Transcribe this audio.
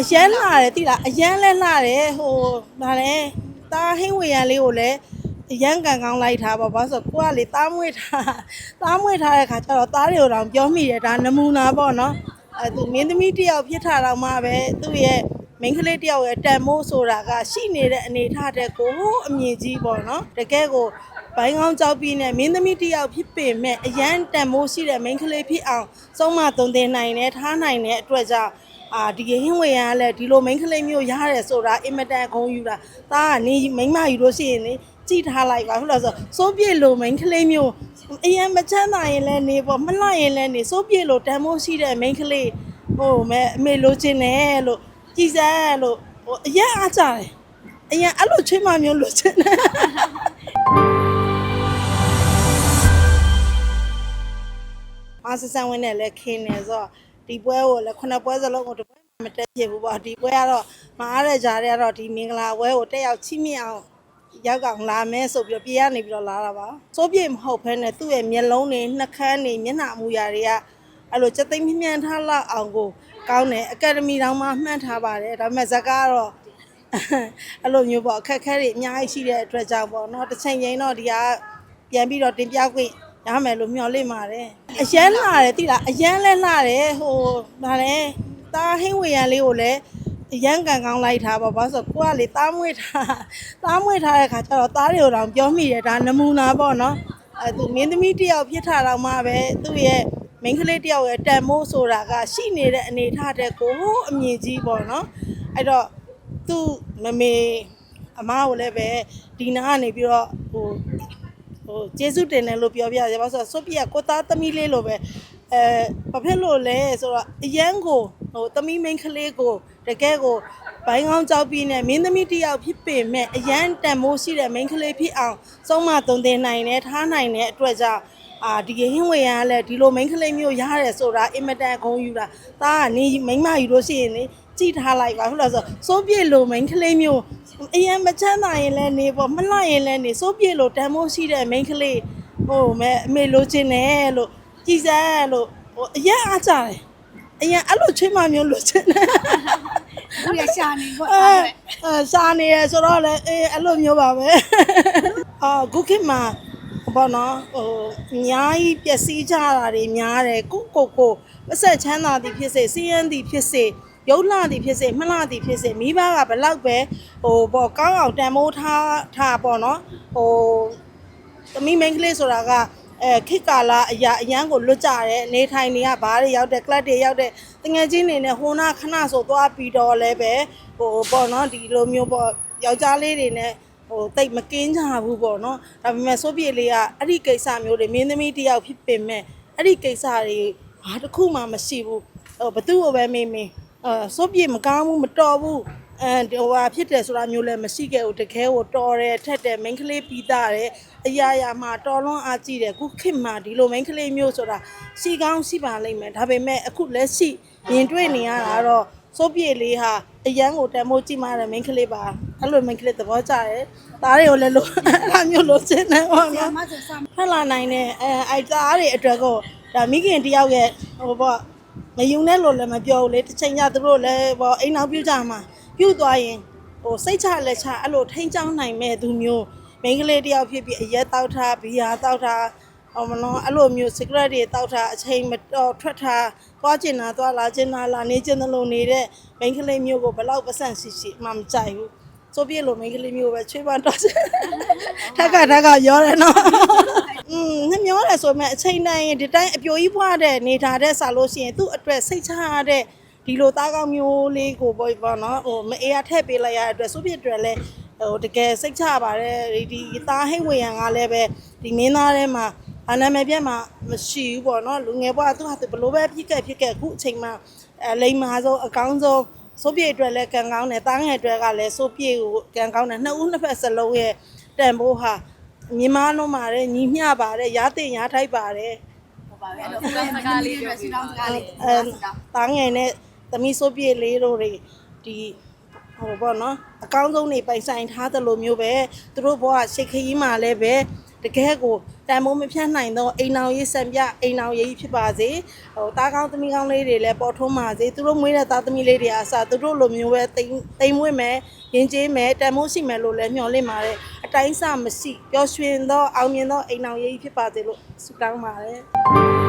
အရန်လာတယ်တိလားအရန်လဲလာတယ်ဟိုဗာလဲတာဟင်းဝေရန်လေးကိုလည်းအရန်ကန်ကောင်းလိုက်တာပေါ့ဘာလို့ဆိုကိုကလေတားမွေးထားတားမွေးထားတဲ့ခါကျတော့တားတွေကိုတော့ပြောမိတယ်ဒါနမူနာပေါ့နော်အဲသူမင်းသမီးတစ်ယောက်ဖြစ်ထားတော့မှပဲသူ့ရဲ့မိန်းကလေးတစ်ယောက်ရဲ့တန်မိုးဆိုတာကရှိနေတဲ့အနေထားတဲ့ကိုဟိုအမြင်ကြီးပေါ့နော်တကယ်ကိုဘိုင်းကောင်းကြောက်ပြီးနဲ့မင်းသမီးတစ်ယောက်ဖြစ်ပေမဲ့အရန်တန်မိုးရှိတဲ့မိန်းကလေးဖြစ်အောင်စုံမသွန်သင်နိုင်တယ်ထားနိုင်တဲ့အတွက်ကြောင့် အာဒီဟင်းဝေရန်ကလည်းဒီလိုမိန်းကလေးမျိုးရတယ်ဆိုတာအင်မတန်ဂုဏ်ယူတာဒါကနေမိန်းမယူလို့ရှိရင်လေကြည်ထားလိုက်ပါဟုတ်လားဆိုစိုးပြေလိုမိန်းကလေးမျိုးအရန်မချမ်းသာရင်လည်းနေပေါ့မလှရင်လည်းနေစိုးပြေလိုတန်မိုးရှိတဲ့မိန်းကလေးဟိုမဲအမေလိုချင်တယ်လို့ကြည်စမ်းလို့ဟိုအရန်အားကြတယ်အရန်အဲ့လိုချွေးမမျိုးလိုချင်တယ်အာဆဆန်ဝင်းနဲ့လည်းခင်းနေဆိုတော့ ဒီပွဲကိုလည်းခုနှစ်ပွဲစလုံးကိုတစ်ပွဲမှမတက်ဖြစ်ဘူးပေါ့ဒီပွဲကတော့မအားတဲ့ကြားတွေကတော့ဒီမင်္ဂလာပွဲကိုတက်ရောက်ချိမြအောင်ရောက်ကောင်လာမယ်ဆိုပြီးတော့ပြေးရနေပြီးတော့လာတာပါစိုးပြေမဟုတ်ဘဲနဲ့သူ့ရဲ့မျက်လုံးတွေနှာခမ်းတွေမျက်နှာအမူအရာတွေကအဲ့လိုစက်သိမ်းမြញ្ထားလောက်အောင်ကိုကောင်းတယ်အကယ်ဒမီတောင်မှမှတ်ထားပါတယ်ဒါပေမဲ့ဇက်ကတော့အဲ့လိုမျိုးပေါ့အခက်အခဲတွေအများကြီးရှိတဲ့အတွက်ကြောင့်ပေါ့နော်တစ်ချိန်ချင်းတော့ဒီကပြန်ပြီးတော့တင်ပြခွင့် ရမယ်လို့မျှော်လင့်ပါတယ်အရန်လာတယ်တိလားအရန်လဲလာတယ်ဟိုဗာလဲတာဟင်းဝေရန်လေးကိုလည်းအရန်ကန်ကောင်းလိုက်တာပေါ့ဘာလို့ဆိုကိုကလေတားမွေးထားတားမွေးထားတဲ့ခါကျတော့တားတွေကိုတော့ပြောမိတယ်ဒါနမူနာပေါ့နော်အဲသူမင်းသမီးတစ်ယောက်ဖြစ်ထားတော့မှပဲသူ့ရဲ့မိန်းကလေးတစ်ယောက်ရဲ့တန်မိုးဆိုတာကရှိနေတဲ့အနေထားတဲ့ကိုဟိုအမြင်ကြီးပေါ့နော်အဲ့တော့သူ့မမေအမကိုလည်းပဲဒီနာကနေပြီးတော့ဟို ဟိုကျေးဇူးတင်တယ်လို့ပြောပြရပါဆိုတော့ဆိုပြကကိုသားသမီးလေးလိုပဲအဲဘာဖြစ်လို့လဲဆိုတော့အရန်ကိုဟိုသမီးမိန်းကလေးကိုတကယ်ကိုဘိုင်းကောင်းကြောက်ပြီးနဲ့မင်းသမီးတစ်ယောက်ဖြစ်ပေမဲ့အရန်တန်မိုးရှိတဲ့မိန်းကလေးဖြစ်အောင်စုံမသွန်သင်နိုင်တယ်ထားနိုင်တဲ့အတွက်ကြောင့်အာဒီဟင်းဝေရန်ကလည်းဒီလိုမိန်းကလေးမျိုးရတယ်ဆိုတာအင်မတန်ဂုဏ်ယူတာဒါကနေမိန်းမယူလို့ရှိရင်လေ ကြည်ထားလိုက်ပါဟုတ်လားဆိုစိုးပြေလိုမိန်းကလေးမျိုးအရင်မချမ်းသာရင်လည်းနေပေါ့မလှရင်လည်းနေစိုးပြေလိုတန်မိုးရှိတဲ့မိန်းကလေးဟိုမဲအမေလိုချင်တယ်လို့ကြည်စမ်းလို့ဟိုအရင်အားကြတယ်အရင်အဲ့လိုချွေးမမျိုးလိုချင်တယ်သူရရှာနေပေါ့အဲအဲစာနေရဆိုတော့လည်းအေးအဲ့လိုမျိုးပါပဲအာခုခေတ်မှာဘောနော်ဟိုအများကြီးပျက်စီးကြတာတွေများတယ်ကိုကိုကိုပတ်ဆက်ချမ်းသာသည်ဖြစ်စေစီးရန်သည်ဖြစ်စေ ရုပ်လှသည်ဖြစ်စေမလှသည်ဖြစ်စေမိဘကဘလောက်ပဲဟိုပေါ့ကောင်းအောင်တန်မိုးထားထားပေါ့နော်ဟိုသမီးမိန်းကလေးဆိုတာကအဲခိကာလာအရာအရန်ကိုလွတ်ကြတယ်နေထိုင်နေရဘားတွေရောက်တယ်ကလပ်တွေရောက်တယ်တငယ်ချင်းတွေနဲ့ဟိုနာခဏဆိုသွားပြီးတော့လည်းပဲဟိုပေါ့နော်ဒီလိုမျိုးပေါ့ယောက်ျားလေးတွေနဲ့ဟိုတိတ်မကင်းကြဘူးပေါ့နော်ဒါပေမဲ့ဆိုပြေလေးကအဲ့ဒီကိစ္စမျိုးတွေမင်းသမီးတစ်ယောက်ဖြစ်ပင်မဲ့အဲ့ဒီကိစ္စတွေဘာတစ်ခုမှမရှိဘူးဟိုဘသူ့ကိုပဲမေးမေး အဲဆိုပြေမကောင်းဘူးမတော်ဘူးအဲဟိုဟာဖြစ်တယ်ဆိုတာမျိုးလည်းမရှိခဲ့ဘူးတကယ်ကိုတော်တယ်ထက်တယ်မိန်းကလေးပြီးသားတယ်အရာရာမှာတော်လွန်အားကြည့်တယ်အခုခေတ်မှာဒီလိုမိန်းကလေးမျိုးဆိုတာစီကောင်းစီပါလိမ့်မယ်ဒါပေမဲ့အခုလက်ရှိမြင်တွေ့နေရတာတော့စိုးပြေလေးဟာအရန်ကိုတန်မိုးကြည့်မှတဲ့မိန်းကလေးပါအဲ့လိုမိန်းကလေးသဘောကျတယ်သားတွေကိုလည်းလို့အဲ့လိုမျိုးလို့စင်နေပါဆရာနော်မဆိုစမ်းဖက်လာနိုင်တဲ့အဲအိုက်သားတွေအတွက်ကိုဒါမိခင်တယောက်ရဲ့ဟိုပေါ့ မယုံနဲ့လို့လည်းမပြောဘူးလေတစ်ချိန်ကျသူတို့လည်းပေါ့အိမ်နောက်ပြုတ်ကြမှာပြုတ်သွားရင်ဟိုစိတ်ချလက်ချအဲ့လိုထိန်းချောင်းနိုင်မဲ့သူမျိုးမိန်းကလေးတယောက်ဖြစ်ပြီးအရက်တောက်ထားဘီယာတောက်ထားဟောမလို့အဲ့လိုမျိုး secret တွေတောက်ထားအချိန်မတော်ထွက်ထားသွားကျင်တာသွားလာကျင်တာလာနေကျင်တယ်လို့နေတဲ့မိန်းကလေးမျိုးကိုဘယ်လောက်ပတ်စံရှိရှိမှမကြိုက်ဘူးဆိုပြလို့မိန်းကလေးမျိုးပဲချွေးပန်းတော့ထက်ကထက်ကရောတယ်နော်อื มနှမျောတယ်ဆိုပေမဲ့အချိန်တိုင်းရင်ဒီတိုင်းအပြိုကြီးဖွားတဲ့နေထားတဲ့စာလို့ရှိရင်သူ့အတွက်စိတ်ချရတဲ့ဒီလိုသားကောင်းမျိုးလေးကိုပေါ့ပေါ့နော်ဟိုမအေးရထည့်ပေးလိုက်ရတဲ့အတွက်စုပြအတွက်လည်းဟိုတကယ်စိတ်ချပါတယ်ဒီဒီသားဟိတ်ဝေရန်ကလည်းပဲဒီမင်းသားထဲမှာအနာမည်ပြတ်မှာမရှိဘူးပေါ့နော်လူငယ်ဘွားသူဟာသူဘလို့ပဲဖြစ်ခဲ့ဖြစ်ခဲ့အခုအချိန်မှာအလိမ္မာဆုံးအကောင်းဆုံးစိုးပြေအတွက်လည်းကံကောင်းတယ်တားငယ်အတွက်ကလည်းစိုးပြေကိုကံကောင်းတယ်နှစ်ဦးနှစ်ဖက်စလုံးရဲ့တန်ဖိုးဟာ မြမလုံးပါတယ်ညီမျှပါတယ်ရားတင်ရားထိုက်ပါတယ်ဟုတ်ပါပြီအဲ့တော့ဦးစကားလေးပြောစီတောင်းစကားလေးအဲတားငယ်နဲ့သမီးစိုးပြေလေးတို့တွေဒီဟိုပေါ့နော်အကောင်းဆုံးနေပိုင်ဆိုင်ထားသလိုမျိုးပဲသူတို့ဘဝရှိတ်ခရီးမှာလည်းပဲ တတကယ်ကိုတန်မိုးမဖြတ်နိုင်တော့အိမ်အောင်ရေးစံပြအိမ်အောင်ရေးဖြစ်ပါစေဟိုတားကောင်းသမီးကောင်းလေးတွေလည်းပေါ်ထွန်းပါစေသူတို့မွေးတဲ့သားသမီးလေးတွေအားစသူတို့လိုမျိုးပဲတိမ်တိမ်မွေးမယ်ရင်ကျေးမယ်တန်မိုးရှိမယ်လို့လည်းမျှော်လင့်ပါတယ်အတိုင်းစမရှိပျော်ရွှင်သောအောင်မြင်သောအိမ်အောင်ရေးဖြစ်ပါစေလို့ဆုတောင်းပါတယ်